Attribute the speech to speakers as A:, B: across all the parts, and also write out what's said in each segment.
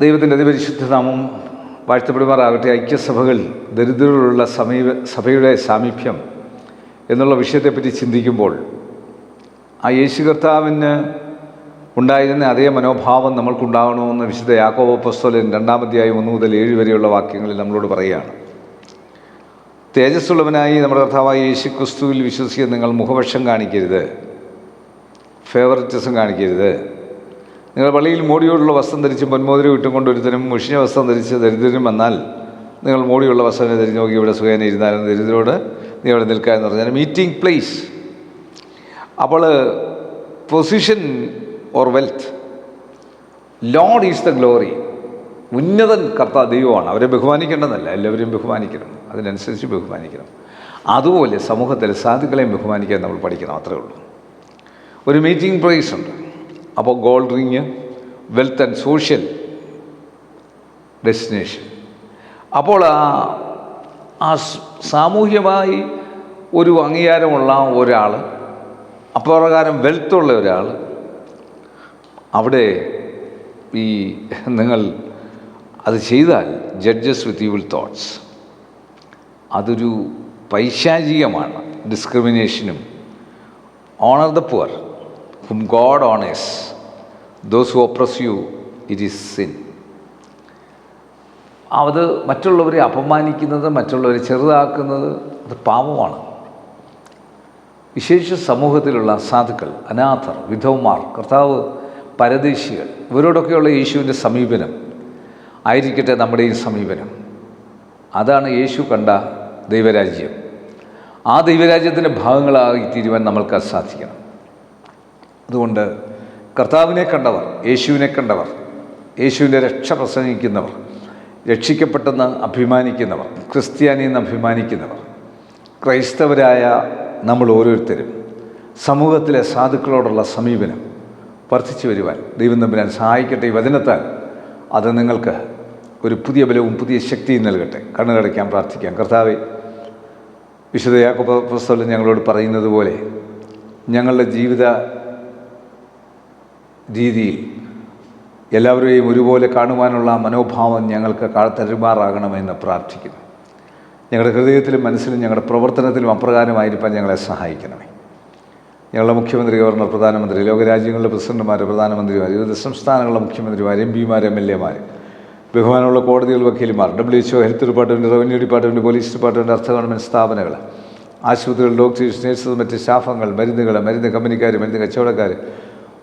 A: ദൈവത്തിന്റെ അതിപരിശുദ്ധ നാമം വാഴ്ത്തപ്പെടുമാറാകട്ടെ. ഐക്യസഭകൾ ദരിദ്രരുള്ള സമീപ സഭയുടെ സാമീപ്യം എന്നുള്ള വിഷയത്തെപ്പറ്റി ചിന്തിക്കുമ്പോൾ ആ യേശു കർത്താവിന് ഉണ്ടായിരുന്ന അതേ മനോഭാവം നമ്മൾക്കുണ്ടാകണമെന്ന് വിശുദ്ധ യാക്കോബ പുസ്തകൻ രണ്ടാമധ്യായം ഒന്ന് മുതൽ ഏഴ് വരെയുള്ള വാക്യങ്ങളിൽ നമ്മളോട് പറയുകയാണ്. തേജസ്സുള്ളവനായി നമ്മുടെ കർത്താവായ യേശു ക്രിസ്തുവിൽ വിശ്വസിക്കുന്ന നിങ്ങൾ മുഖപക്ഷം കാണിക്കരുത്. ഫേവറിറ്റിസം കാണിക്കരുത്. നിങ്ങൾ പള്ളിയിൽ മോടിയോടുള്ള വസ്ത്രം ധരിച്ച് പൊന്മോതിരി ഇട്ടുകൊണ്ട് ഒരുത്തനും മുഷിഞ്ഞ വസ്ത്രം ധരിച്ച് ദരിദ്രനും വന്നാൽ നിങ്ങൾ മോടിയുള്ള വസ്ത്രം ധരിച്ച് നോക്കി ഇവിടെ സുഖേന ഇരുന്നാലും ദരിദ്രോട് നീ അവിടെ നിൽക്കുക എന്ന് പറഞ്ഞാൽ മീറ്റിംഗ് പ്ലേസ് അപ്പോൾ position or wealth lord is the glory ഉന്നതൻ കർത്താ ദൈവമാണ്. അവരെ ബഹുമാനിക്കേണ്ടതല്ല. എല്ലാവരെയും ബഹുമാനിക്കണം. അതിനനുസരിച്ച് ബഹുമാനിക്കണം. അതുപോലെ സമൂഹത്തിലെ സാധുക്കളെയും ബഹുമാനിക്കാൻ നമ്മൾ പഠിക്കണം. അത്രേ ഉള്ളൂ. ഒരു മീറ്റിംഗ് പ്ലേസ് ഉണ്ട്. അപ്പോൾ gold ring wealth and social destination അപ്പോൾ ആ ആ സാമൂഹ്യമായി ഒരു അംഗീകാരമുള്ള ഒരാൾ അപ്രകാരം വെൽത്തുള്ള ഒരാൾ അവിടെ ഈ നിങ്ങൾ അത് ചെയ്താൽ ജഡ്ജസ് വിത്ത് യുവിൽ തോട്ട്സ് അതൊരു പൈശാചികമാണ് ഡിസ്ക്രിമിനേഷനും honour the poor hmm God honours those who oppress you it is sin അത് മറ്റുള്ളവരെ അപമാനിക്കുന്നത് മറ്റുള്ളവരെ ചെറുതാക്കുന്നത് അത് പാപമാണ്. വിശേഷ സമൂഹത്തിലുള്ള സാധുക്കൾ അനാഥർ വിധവമാർ കർത്താവ് പരദേശികൾ ഇവരോടൊക്കെയുള്ള യേശുവിന്റെ സമീപനം ആയിരിക്കട്ടെ നമ്മുടെ ഈ സമീപനം. അതാണ് യേശു കണ്ട ദൈവരാജ്യം. ആ ദൈവരാജ്യത്തിന്റെ ഭാഗങ്ങളായി തീരുവാൻ നമ്മൾക്ക് സാധിക്കണം. അതുകൊണ്ട് കർത്താവിനെ കണ്ടവർ യേശുവിനെ കണ്ടവർ യേശുവിന്റെ രക്ഷ പ്രസംഗിക്കുന്നവർ രക്ഷിക്കപ്പെട്ടെന്ന് അഭിമാനിക്കുന്നവർ ക്രിസ്ത്യാനിയെന്ന് അഭിമാനിക്കുന്നവർ ക്രൈസ്തവരായ നമ്മൾ ഓരോരുത്തരും സമൂഹത്തിലെ സാധുക്കളോടുള്ള സമീപനം വർദ്ധിച്ചു വരുവാൻ ദൈവം തമ്പുരാൻ സഹായിക്കട്ടെ ഈ വചനത്താൽ. അത് നിങ്ങൾക്ക് ഒരു പുതിയ ബലവും പുതിയ ശക്തിയും നൽകട്ടെ. കണ്ണുകടയ്ക്കാൻ പ്രാർത്ഥിക്കാം. കർത്താവെ വിശുദ്ധ ഞങ്ങളോട് പറയുന്നത് പോലെ ഞങ്ങളുടെ ജീവിത രീതിയിൽ എല്ലാവരെയും ഒരുപോലെ കാണുവാനുള്ള മനോഭാവം ഞങ്ങൾക്ക് തരുമാറാകണമെന്ന് പ്രാർത്ഥിക്കുന്നു. ഞങ്ങളുടെ ഹൃദയത്തിലും മനസ്സിലും ഞങ്ങളുടെ പ്രവർത്തനത്തിലും അപ്രകാരമായിരിക്കാൻ ഞങ്ങളെ സഹായിക്കണമേ. ഞങ്ങളുടെ മുഖ്യമന്ത്രി ഗവർണർ പ്രധാനമന്ത്രി ലോകരാജ്യങ്ങളിലെ പ്രസിഡന്റുമാർ പ്രധാനമന്ത്രിമാർ വിവിധ സംസ്ഥാനങ്ങളുടെ മുഖ്യമന്ത്രിമാർ എം പിമാർ എം എൽ എമാർ ബഹുമാനമുള്ള കോടതികൾ വക്കീലുമാർ W H O health department revenue department police department അർത്ഥ ഗവൺമെന്റ് സ്ഥാപനങ്ങൾ ആശുപത്രികൾ ഡോക്ടേഴ്സ് നേഴ്സസ് മറ്റ് സ്റ്റാഫുകൾ മരുന്നുകൾ മരുന്ന് കമ്പനിക്കാർ മരുന്ന് കച്ചവടക്കാർ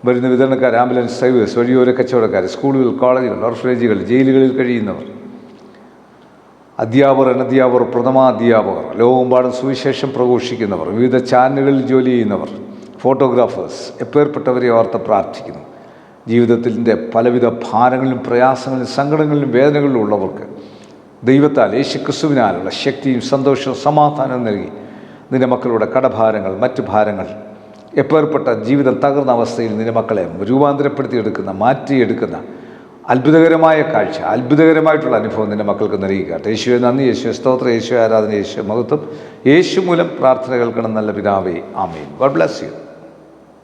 A: മരുന്ന് വിതരണക്കാർ ആംബുലൻസ് ഡ്രൈവേഴ്സ് വഴിയോര കച്ചവടക്കാർ സ്കൂളുകൾ കോളേജുകൾ ഓർഫനേജുകൾ ജയിലുകളിൽ കഴിയുന്നവർ. അധ്യാപകർ അനധ്യാപകർ പ്രഥമാധ്യാപകർ ലോകമെമ്പാടും സുവിശേഷം പ്രഘോഷിക്കുന്നവർ വിവിധ ചാനലുകളിൽ ജോലി ചെയ്യുന്നവർ ഫോട്ടോഗ്രാഫേഴ്സ് എപ്പേർപ്പെട്ടവരെ ഓർത്ത് പ്രാർത്ഥിക്കുന്നു. ജീവിതത്തിന്റെ പലവിധ ഭാരങ്ങളിലും പ്രയാസങ്ങളിലും സങ്കടങ്ങളിലും വേദനകളിലും ഉള്ളവർക്ക് ദൈവത്താൽ യേശു ക്രിസ്തുവിനാലുള്ള ശക്തിയും സന്തോഷവും സമാധാനവും നൽകി നിന്റെ മക്കളുടെ കടഭാരങ്ങൾ മറ്റു ഭാരങ്ങൾ എപ്പേർപ്പെട്ട ജീവിതം തകർന്ന അവസ്ഥയിൽ നിന്റെ മക്കളെ രൂപാന്തരപ്പെടുത്തിയെടുക്കുന്ന മാറ്റിയെടുക്കുന്ന അത്ഭുതകരമായ കാഴ്ച അത്ഭുതകരമായിട്ടുള്ള അനുഭവം നിന്റെ മക്കൾക്ക് നൽകുക യേശുവെ നന്ദി. യേശു സ്തോത്ര. യേശു ആരാധന. യേശു മഹത്വം. യേശു മൂലം പ്രാർത്ഥന കേൾക്കണം നല്ല പിതാവേ. ആമീൻ. God bless you.